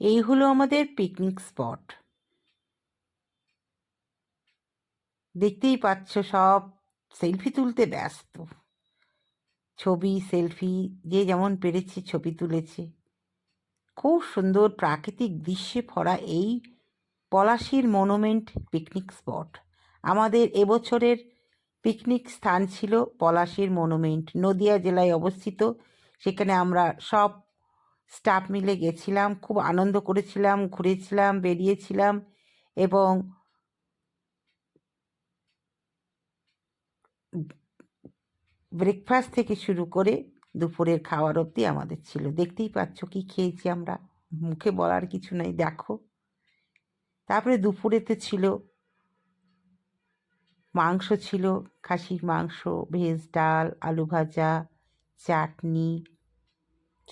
এই হলো আমাদের পিকনিক স্পট দেখতেই পাচ্ছ সব সেলফি তুলতে ব্যস্ত। ছবি সেলফি যে যেমন পেরেছে ছবি তুলেছে। খুব সুন্দর প্রাকৃতিক দৃশ্যে ভরা এই পলাশির মনুমেন্ট পিকনিক স্পট আমাদের এবছরের পিকনিক স্থান ছিল পলাশির মনুমেন্ট নদিয়া জেলায় অবস্থিত। সেখানে আমরা সব স্টাফ মিলে গেছিলাম, খুব আনন্দ করেছিলাম, ঘুরেছিলাম, বেরিয়েছিলাম এবং ব্রেকফাস্ট থেকে শুরু করে দুপুরের খাওয়ার অবধি আমাদের ছিল। দেখতেই পাচ্ছ কি খেয়েছি আমরা। মুখে বলার কিছু নাই, দেখো। তারপরে দুপুরেতে ছিল মাংস ছিল, খাসির মাংস, ভেজ ডাল, আলু ভাজা, চাটনি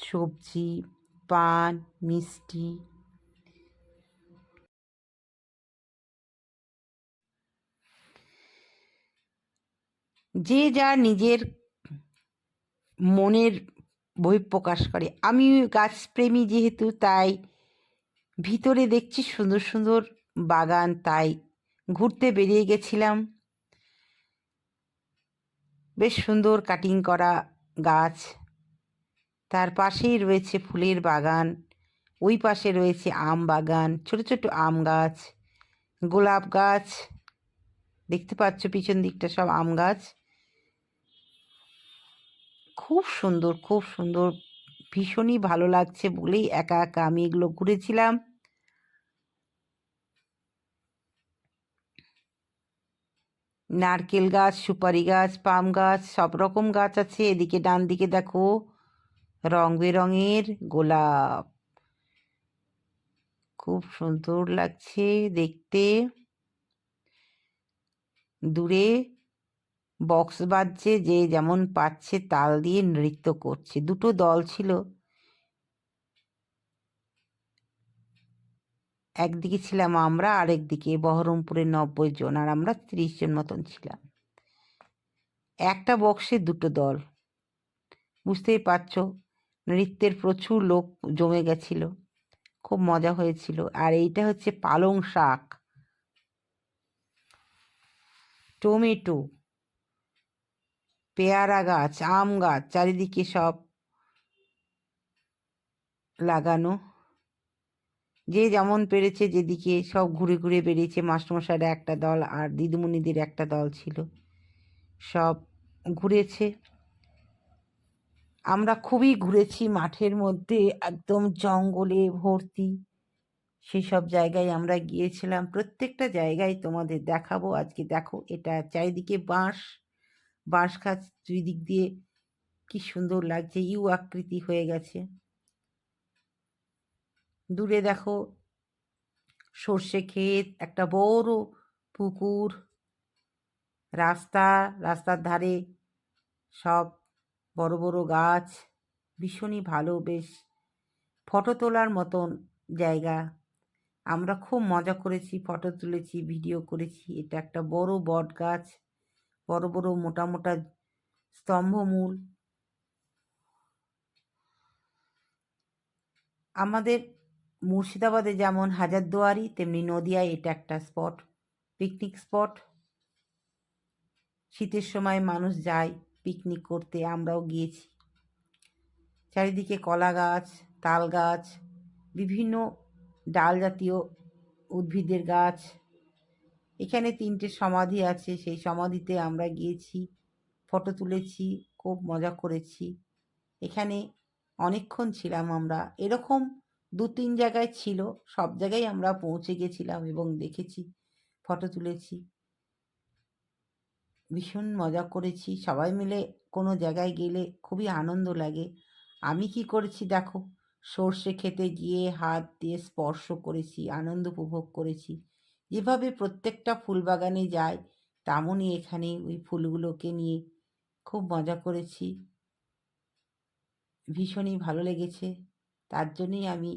সবজি, পান, মিষ্টি। যে যা নিজের মনের বহিঃপ্রকাশ করে। আমি গাছপ্রেমী যেহেতু, তাই ভিতরে দেখছি সুন্দর সুন্দর বাগান, তাই ঘুরতে বেরিয়ে গেছিলাম। বেশ সুন্দর কাটিং করা গাছ। তার পাশেই রয়েছে ফুলের বাগান, ওই পাশে রয়েছে আম বাগান, ছোট ছোট আম গাছ, গোলাপ গাছ, দেখতে পাচ্ছ পিছন দিকটা সব আম গাছ। খুব সুন্দর খুব সুন্দর, ভীষণই ভালো লাগছে বলেই একা একা আমি এগুলো ঘুরেছিলাম। নারকেল গাছ, সুপারি গাছ, পাম গাছ, সব রকম গাছ আছে, এদিকে ডান দিকে দেখো। রং বেরঙের গোলাপ। খুব সুন্দর লাগছে দেখতে। দূরে বক্স বাজছে, যে যেমন পাচ্ছে তাল দিয়ে নৃত্য করছে। দুটো দল ছিল। একদিকে ছিলাম আমরা, আরেকদিকে বহরমপুরের নব্বই জন, আর আমরা ত্রিশ জন মতন ছিলাম। একটা বক্সে দুটো দল। বুঝতেই পারছ? নৃত্যের প্রচুর লোক জমে গেছিল। খুব মজা হয়েছিল। আর এইটা হচ্ছে পালং শাক। টমেটো, পেয়ারা গাছ, আম গাছ, চারিদিকে সব লাগানো। যে যেমন পেরেছে যেদিকে সব ঘুরে ঘুরে বেরিয়েছে। মাস্টারমশাইরা একটা দল আর দিদিমণিদের একটা দল ছিল। সব ঘুরেছে। আমরা খুবই ঘুরেছি মাঠের মধ্যে, একদম জঙ্গলে ভর্তি। সেসব জায়গায় আমরা গিয়েছিলাম। প্রত্যেকটা জায়গায় তোমাদের দেখাবো, আজকে দেখো, এটা চারিদিকে বাঁশ। বাঁশ গাছ দুই দিক দিয়ে কি সুন্দর লাগছে, ইউ আকৃতি হয়ে গেছে। দূরে দেখো, সর্ষে ক্ষেত, একটা বড় পুকুর। রাস্তা, রাস্তার ধারে সব বড় বড় গাছ, ভীষণই ভালো, বেশ ফটো তোলার মতন জায়গা। আমরা খুব মজা করেছি, ফটো তুলেছি, ভিডিও করেছি। এটা একটা বড় বট গাছ, বড় বড় মোটা মোটা স্তম্ভমূল আমাদের মুর্শিদাবাদে যেমন হাজারদুয়ারি, তেমনি নদিয়ায় এটা একটা স্পট, পিকনিক স্পট। শীতের সময় মানুষ যায়। পিকনিক করতে আমরাও গিয়েছি। চারিদিকে কলা গাছ, তাল গাছ, বিভিন্ন ডাল জাতীয় উদ্ভিদের গাছ। এখানে তিনটে সমাধি আছে, সেই সমাধিতে আমরা গিয়েছি, ফটো তুলেছি, খুব মজা করেছি। এখানে অনেকক্ষণ ছিলাম আমরা। এরকম দু তিন জায়গায় ছিল, সব জায়গায় আমরা পৌঁছে গেছিলাম এবং দেখেছি, ফটো তুলেছি। ভীষণ মজা করেছি। সবাই মিলে কোনো জায়গায় গেলে খুবই আনন্দ লাগে। আমি কি করেছি দেখো, সর্ষে খেতে গিয়ে হাত দিয়ে স্পর্শ করেছি, আনন্দ উপভোগ করেছি। যেভাবে প্রত্যেকটা ফুল বাগানে যায়, তেমনই এখানে ওই ফুলগুলোকে নিয়ে খুব মজা করেছি। ভীষণই ভালো লেগেছে। তার জন্যই আমি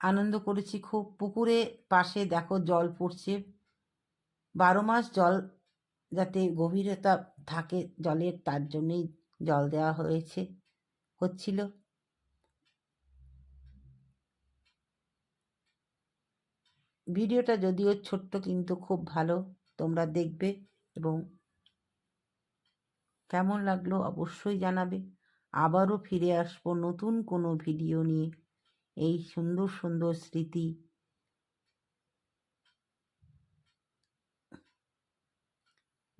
আনন্দ করেছি। খুব পুকুরে পাশে দেখো জল পড়ছে। বারো মাস জল যাতে গভীরতা থাকে জলের, তার জন্যেই জল দেওয়া হয়েছে, হচ্ছিল। ভিডিওটা যদিও ছোট্ট কিন্তু খুব ভালো, তোমরা দেখবে এবং কেমন লাগল অবশ্যই জানাবে। আবারও ফিরে আসব নতুন কোনো ভিডিও নিয়ে। এই সুন্দর সুন্দর স্মৃতি।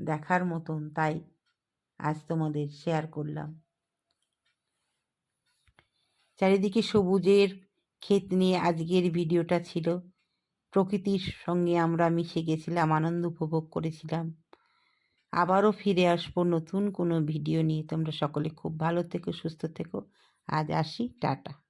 দেখার মতন, তাই আজ তোমাদের শেয়ার করলাম। চারিদিকে সবুজের ক্ষেত নিয়ে আজকের ভিডিওটা ছিল। প্রকৃতির সঙ্গে আমরা মিশে গেছিলাম, আনন্দ উপভোগ করেছিলাম। আবারও ফিরে আসব নতুন কোনো ভিডিও নিয়ে। তোমরা সকলে খুব ভালো থেকো, সুস্থ থেকো। আজ আসি, টাটা।